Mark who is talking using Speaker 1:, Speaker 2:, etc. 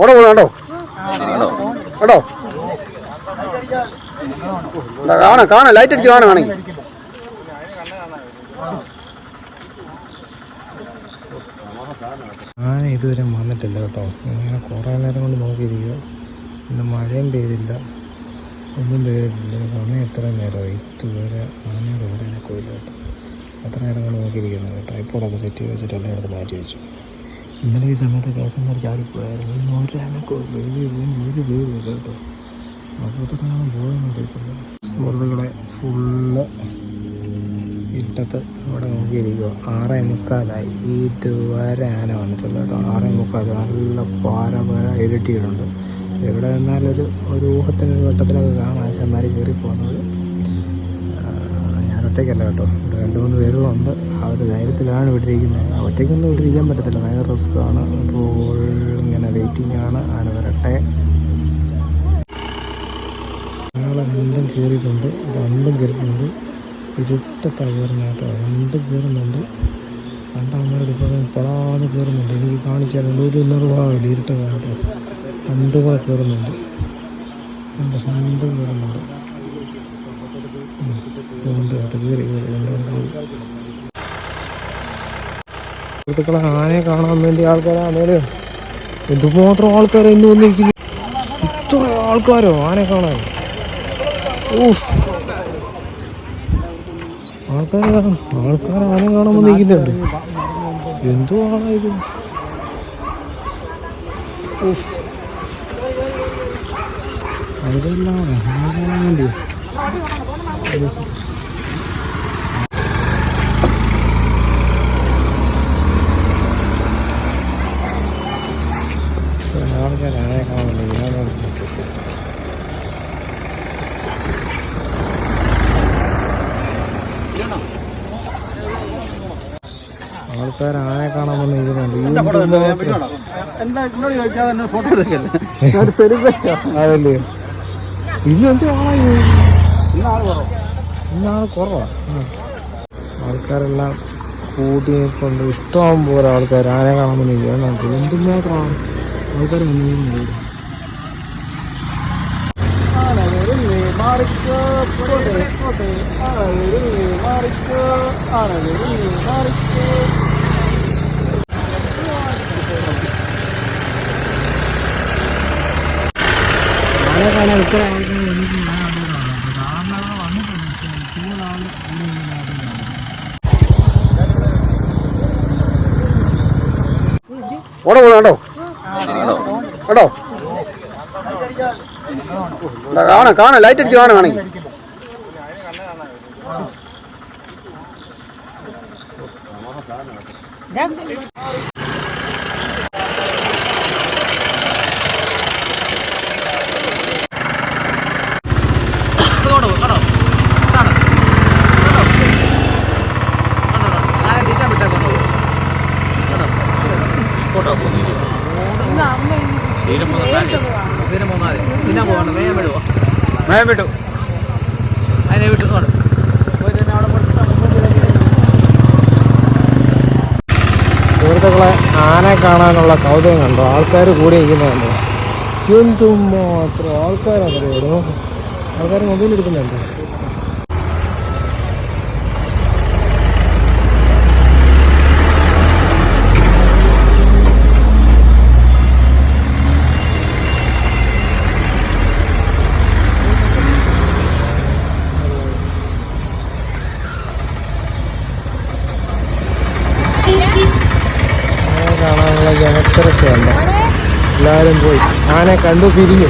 Speaker 1: ഓടെ പോകുന്ന കണ്ടോ? കണ്ടോ? കാണാം കാണാം. ലൈറ്റ് അടിച്ച് കാണാം ആണെങ്കിൽ
Speaker 2: ആന ഇതുവരെ വന്നിട്ടില്ല കേട്ടോ. ഇങ്ങനെ കുറേ നേരം കൊണ്ട് നോക്കിയിരിക്കുക. ഇന്ന് മഴയും പെയ്തില്ല. ഒന്നും പെയ്തിട്ടില്ല. സമയം എത്ര നേരമായി ഇതുവരെ ആനയുടെ ഇവിടെ കോയില്ല കേട്ടോ എത്ര നേരം കൊണ്ട് നോക്കിയിരിക്കുന്നത് കേട്ടോ. ഇപ്പോഴൊക്കെ സെറ്റ് ചെയ്ത് വെച്ചിട്ട് എല്ലാം എടുത്ത് മാറ്റി വെച്ചു. ഇന്നലെ ഈ സമയത്ത് കേസന്മാർ ചാടിപ്പോയായിരുന്നു. ഒരു അനക്കമില്ല ഒരു ഒരു വീടില്ല കേട്ടോ. അപ്പോഴത്തൊക്കെ കാണാൻ പോയെന്നില്ല മുറുകളെ ഫുള്ള് ഇട്ടത്ത് ഇവിടെ നോക്കിയിരിക്കുക ആറേ മുക്കാലായി. ഇതുവരെ ആന വന്നിട്ടില്ല കേട്ടോ. ആറേ മുക്കാൽ. നല്ല പാര പാര ഇരുട്ടിയിട്ടുണ്ട്. എവിടെ നിന്നാലൊരു ഒരു ഊഹത്തിന്റെ വട്ടത്തിലൊക്കെ കാണാം. ആശന്മാർ കയറി പോകുന്നത് ഞാൻ ഒറ്റയ്ക്കല്ല കേട്ടോ. ഇവിടെ രണ്ട് മൂന്ന് പേരുകളുണ്ട് ആ ഒരു ധൈര്യത്തിലാണ് ഇവിടെ ഇരിക്കുന്നത്. ഒറ്റയ്ക്കൊന്നും ഇവിടെ ഇരിക്കാൻ പറ്റത്തില്ല. ഭയങ്കര റിസ്ക്കാണ് അപ്പോൾ ഇങ്ങനെ വെയിറ്റിംഗ് ആണ് ആന വരട്ടെ. ഞങ്ങൾ രണ്ടും കയറിയിട്ടുണ്ട് രണ്ടും കയറിയിട്ടുണ്ട് ഇരുട്ട കയറുന്നതാട്ടോ രണ്ടും കയറുന്നുണ്ട് രണ്ടാമത് ഇപ്പോൾ പെടാതെ കയറുന്നുണ്ട് എനിക്ക് കാണിച്ചാൽ ഒരു നിർവാഹമില്ല ഇരുട്ട കേട്ടോ രണ്ടും കൂടെ കയറുന്നുണ്ട് രണ്ട് കയറുന്നുണ്ട്. സുഹൃത്തുക്കളെ ആനയെ കാണാൻ വേണ്ടി ആൾക്കാരാണേൽ എന്തുമാത്രം ആൾക്കാരെ ഇന്ന് വന്നിരിക്കുന്നു. ഇത്ര ആൾക്കാരോ ആനയെ കാണാൻ? ഊഫ് ആൾക്കാർ ആൾക്കാർ ആന കാണാൻ വന്നിരിക്കുന്നുണ്ട്. എന്തോ ഊഫ്. അതെല്ലാം ആന കാണാൻ വേണ്ടി ആൾക്കാർ ആനയെ കാണാൻ വന്നിരിക്കുന്നു ആൾക്കാർ ആനയെ കാണാൻ വന്നിരിക്കുന്നുണ്ട് അതല്ലേ. ഇന്ന് എന്ത് ആളായി
Speaker 1: ഇന്നാൾ കുറവ്.
Speaker 2: ആൾക്കാരെല്ലാം കൂട്ടി കൊണ്ട് ഇഷ്ടം പോലെ ആൾക്കാർ ആനയെ കാണാൻ വന്നിരിക്കുക എന്തുമാത്രമാണ് ആൾക്കാർ വന്നിരിക്കുന്നത് ആനയെ കാണാൻ ഇത്ര ആൾക്കാർ എനിക്ക് ഞാൻ കണ്ടിട്ടുണ്ട് സാധാരണ അവിടെ വന്നിട്ടുണ്ട് പക്ഷേ ഇങ്ങനെ ആദ്യമായിട്ടാണ്.
Speaker 1: ഓടെ. പോകുന്ന കണ്ടോ കേട്ടോ കാണാം കാണാം. ലൈറ്റ് അടിച്ച് കാണാം മയം വിട്ടു.
Speaker 2: സുഹൃത്തുക്കളെ ആനെ കാണാനുള്ള കൗതുകം കണ്ടോ? ആൾക്കാർ കൂടി ഇരിക്കുന്നുണ്ടോ എന്തും മാത്രം ആൾക്കാരാണ് ആൾക്കാർ മൊബൈൽ എടുക്കുന്നുണ്ട് ആനയെ കാണാനുള്ള ജനത്തിരക്കുണ്ട് എല്ലാവരും പോയി. ആനെ കണ്ടു പിരിഞ്ഞു.